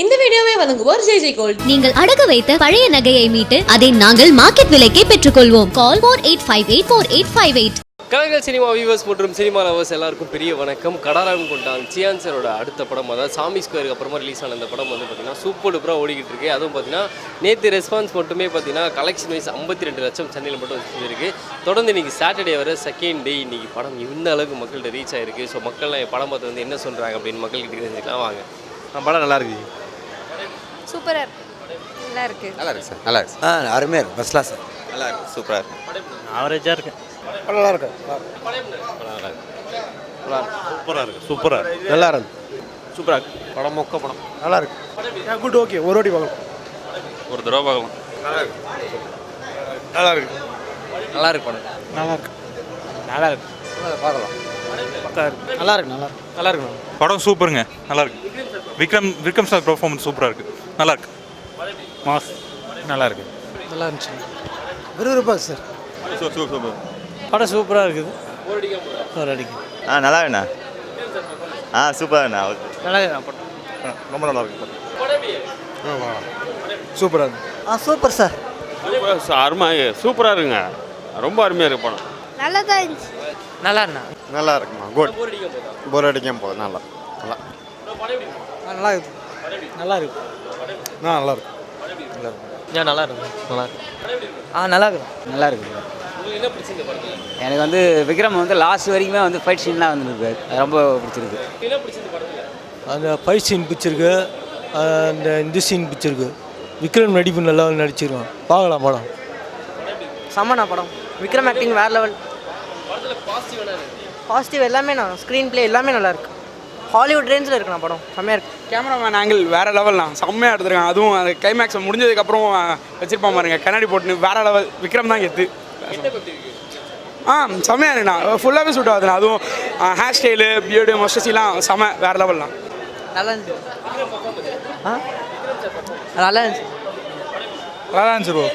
இந்த வீடியோவை வழங்குவோர் ஜெய் ஜெய் கோல்ட். நீங்கள் அடகு வைத்த பழைய நகையை மீட்டு அதை நாங்கள் மார்க்கெட் விலைக்கே பெற்றுக்கொள்வோம். Call four eight five eight four eight five eight Kalaignar cinema viewers மற்றும் சினிமா லவர்ஸ் எல்லாருக்கும் பெரிய வணக்கம். கடாரம் கொண்டான் சியான் சாரோட அடுத்த படம் அதாவது சாமி ஸ்கொயருக்கு அப்புறமா ரிலீஸ் ஆன அந்த படம் வந்து பார்த்தீங்கன்னா சூப்பர் டூப்பராக ஓடிக்கிட்டு இருக்கு. அதுவும் பார்த்தீங்கன்னா நேற்று ரெஸ்பான்ஸ் மட்டுமே பார்த்தீங்கன்னா கலெக்ஷன் வைஸ் ஐம்பத்தி ரெண்டு லட்சம் சென்னையில் மட்டும் வச்சிருக்கு தொடர்ந்து இன்னைக்கு சாட்டர்டே வர செகண்ட் டே இன்னைக்கு படம் இந்த அளவுக்கு மக்கள்கிட்ட ரீச் ஆயிருக்கு. ஸோ மக்கள்லாம் என் படம் பார்த்து வந்து என்ன சொல்கிறாங்க அப்படின்னு மக்கள்கிட்ட தெரிஞ்சுக்கலாம். வாங்க. படம் நல்லா இருக்கு. சூப்பராக இருக்கு நல்லா இருக்கு நல்லா இருக்கு சார் நல்லா இருக்கு ஆ அருமையாக இருக்கு ஃபஸ்ட் கிளாஸ் நல்லா இருக்கு சூப்பராக இருக்கு ஆவரேஜாக இருக்கு நல்லா இருக்கு சூப்பராக இருக்கு சூப்பராக இருக்கு நல்லா இருக்கு சூப்பராக இருக்கு படம் மொக்க படம் நல்லா இருக்கு குட் ஓகே ஒரு வாட்டி பார்க்கலாம் ஒரு தடவை பார்க்கலாம் நல்லா இருக்கு நல்லா இருக்கு படம் நல்லா இருக்கு நல்லா இருக்கு பார்க்கலாம் பக்கா இருக்கு நல்லா இருக்கு நல்லா இருக்கு நல்லா இருக்கு படம் சூப்பருங்க நல்லா இருக்கு விக்ரம் விக்ரம் சார் பெர்ஃபார்மன்ஸ் சூப்பராக இருக்கு நல்லா இருக்கு மாஸ். நல்லா இருக்கு நல்லா இருந்துச்சு விறுவிறுப்பாக சார். சூப்பர் சூப்பர் படம் சூப்பராக இருக்குது. ஒரு அடிக்கு. ஆ நல்லா இருக்குண்ணா ஆ சூப்பராண்ணா நல்லா இருக்கு படம். ரொம்ப நல்லா இருக்கு சூப்பராக இருக்கு. ஆ சூப்பர் சார். அருமை. சூப்பராக இருக்குங்க. ரொம்ப அருமையாக இருக்கு படம். நல்லா தான் இருந்துச்சு நல்லா இருந்தா நல்லா இருக்குமா குட் போர் அடிக்காம போகுது நல்லா. நல்லா. நல்லா இருக்கு? நல்லா இருக்கு ஆ நல்லா இருக்கு ஏன் நல்லா இருக்கு நல்லா இருக்கு ஆ நல்லா இருக்கு நல்லா இருக்கு எனக்கு வந்து விக்ரம் வந்து லாஸ்ட் வரைக்குமே வந்து ஃபைட் சீன்லாம் வந்துருக்கு. ரொம்ப பிடிச்சிருக்கு. அந்த ஃபைட் சீன் பிடிச்சிருக்கு. அந்த இந்த சீன் பிடிச்சிருக்கு. விக்ரம் நடிப்பு நல்லா நடிச்சிருக்கான். பார்க்கலாம் படம். செம்மண்ணா படம். விக்ரம் ஆக்டிங் வேற லெவல் பாசிட்டிவ் எல்லாமே நான் ஸ்க்ரீன் ப்ளே எல்லாமே நல்லா இருக்கு. ஹாலிவுட் ரேஞ்சில் இருக்குண்ணா படம். செம்மையாக இருக்கு. கேமராமேன் ஆங்கிள் வேற லெவல்னா செம்மையாக எடுத்துருக்கான் அதுவும் அந்த கிளைமேக்ஸ் முடிஞ்சதுக்கப்புறம் வச்சிருப்பான் பாருங்க. கண்ணாடி போட்டுன்னு வேற லெவல் விக்ரம் தான் கெத்து. ஆ செம்மையாக இருக்குண்ணா. ஃபுல்லாகவே சூட் ஆகுதுண்ணா. அதுவும் ஹேர் ஸ்டைலு பியர்டு மொஸ்டசிலாம் செம வேற லெவல்லாம் நல்லா இருந்துச்சு. ஆ? நல்லா இருந்துச்சு. நல்லா இருந்துச்சு ப்ரோ